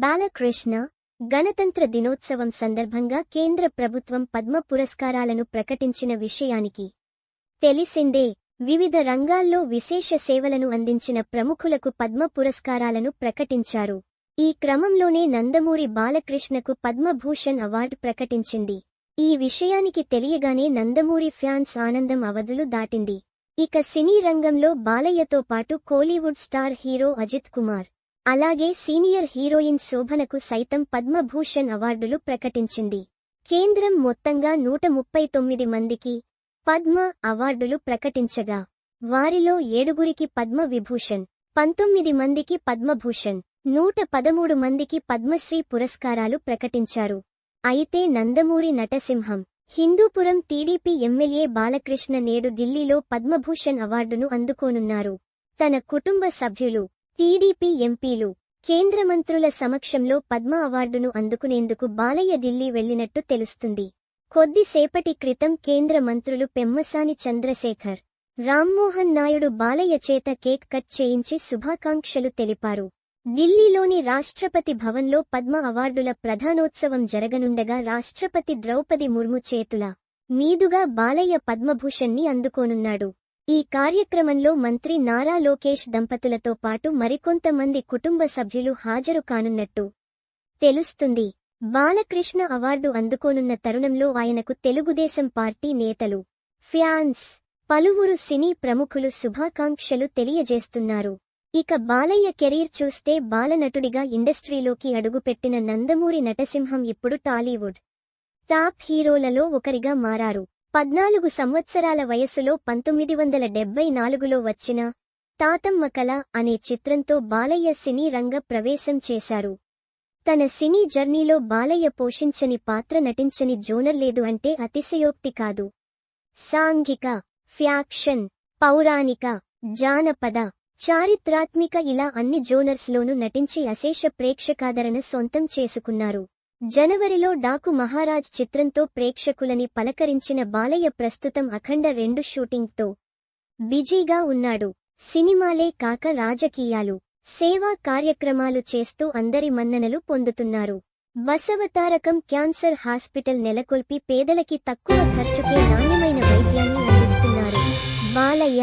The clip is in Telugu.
బాలకృష్ణ గణతంత్ర దినోత్సవం సందర్భంగా కేంద్ర ప్రభుత్వం పద్మ పురస్కారాలను ప్రకటించిన విషయానికి తెలిసిందే వివిధ రంగాల్లో విశేష సేవలను అందించిన ప్రముఖులకు పద్మ పురస్కారాలను ప్రకటించారు. ఈ క్రమంలోనే నందమూరి బాలకృష్ణకు పద్మభూషణ్ అవార్డు ప్రకటించింది. ఈ విషయానికి తెలియగానే నందమూరి ఫ్యాన్స్ ఆనందం అవధులు దాటింది. ఇక సినీ రంగంలో బాలయ్యతో పాటు Kollywood star hero Ajith Kumar అలాగే సీనియర్ హీరోయిన్ శోభనకు సైతం పద్మభూషణ్ అవార్డులు ప్రకటించింది. కేంద్రం మొత్తంగా నూట ముప్పై తొమ్మిది మందికి పద్మ అవార్డులు ప్రకటించగా వారిలో ఏడుగురికి పద్మ విభూషణ్ పంతొమ్మిది మందికి పద్మభూషణ్ నూట పదమూడు మందికి పద్మశ్రీ పురస్కారాలు ప్రకటించారు. అయితే నందమూరి నటసింహం హిందూపురం టీడీపీ ఎమ్మెల్యే బాలకృష్ణ నేడు ఢిల్లీలో పద్మభూషణ్ అవార్డును అందుకోనున్నారు. తన కుటుంబ సభ్యులు టీడీపీ ఎంపీలు కేంద్ర మంత్రుల సమక్షంలో పద్మ అవార్డును అందుకునేందుకు బాలయ్య ఢిల్లీ వెళ్ళినట్టు తెలుస్తుంది. కొద్దిసేపటి క్రితం కేంద్ర మంత్రులు పెమ్మసాని చంద్రశేఖర్ రామ్మోహన్ నాయుడు బాలయ్య చేత కేక్ కట్ చేయించి శుభాకాంక్షలు తెలిపారు. ఢిల్లీలోని రాష్ట్రపతి భవన్లో పద్మ అవార్డుల ప్రధానోత్సవం జరగనుండగా రాష్ట్రపతి ద్రౌపది ముర్ము చేతుల మీదుగా బాలయ్య పద్మభూషణ్ని అందుకోనున్నాడు. ఈ కార్యక్రమంలో మంత్రి నారా లోకేష్ దంపతులతో పాటు మరికొంతమంది కుటుంబ సభ్యులు హాజరు కానున్నట్టు తెలుస్తుంది. బాలకృష్ణ అవార్డు అందుకోనున్న తరుణంలో ఆయనకు తెలుగుదేశం పార్టీ నేతలు ఫ్యాన్స్ పలువురు సినీ ప్రముఖులు శుభాకాంక్షలు తెలియజేస్తున్నారు. ఇక బాలయ్య కెరీర్ చూస్తే బాలనటుడిగా ఇండస్ట్రీలోకి అడుగుపెట్టిన నందమూరి నటసింహం ఇప్పుడు టాలీవుడ్ టాప్ హీరోలలో ఒకరిగా మారారు. పద్నాలుగు సంవత్సరాల వయస్సులో పంతొమ్మిది వందల డెబ్బై నాలుగులో వచ్చిన తాతమ్మ కళ అనే చిత్రంతో బాలయ్య సినీ రంగ ప్రవేశం చేశారు. తన సినీ జర్నీలో బాలయ్య పోషించని పాత్ర నటించని జోనర్ లేదు అంటే అతిశయోక్తి కాదు. సాంఘిక ఫ్యాక్షన్ పౌరాణిక జానపద చారిత్రాత్మిక ఇలా అన్ని జోనర్స్లోనూ నటించి అశేష ప్రేక్షకాదరణ సొంతం చేసుకున్నారు. జనవరిలో డాకు మహారాజ్ చిత్రంతో ప్రేక్షకులని పలకరించిన బాలయ్య ప్రస్తుతం అఖండ రెండు షూటింగ్తో బిజీగా ఉన్నాడు. సినిమాలే కాక రాజకీయాలు సేవా కార్యక్రమాలు చేస్తూ అందరి మన్ననలు పొందుతున్నారు. బసవతారకం క్యాన్సర్ హాస్పిటల్ నెలకొల్పి పేదలకి తక్కువ ఖర్చుకే నాణ్యమైన వైద్యాన్ని అందిస్తున్నారు. బాలయ్య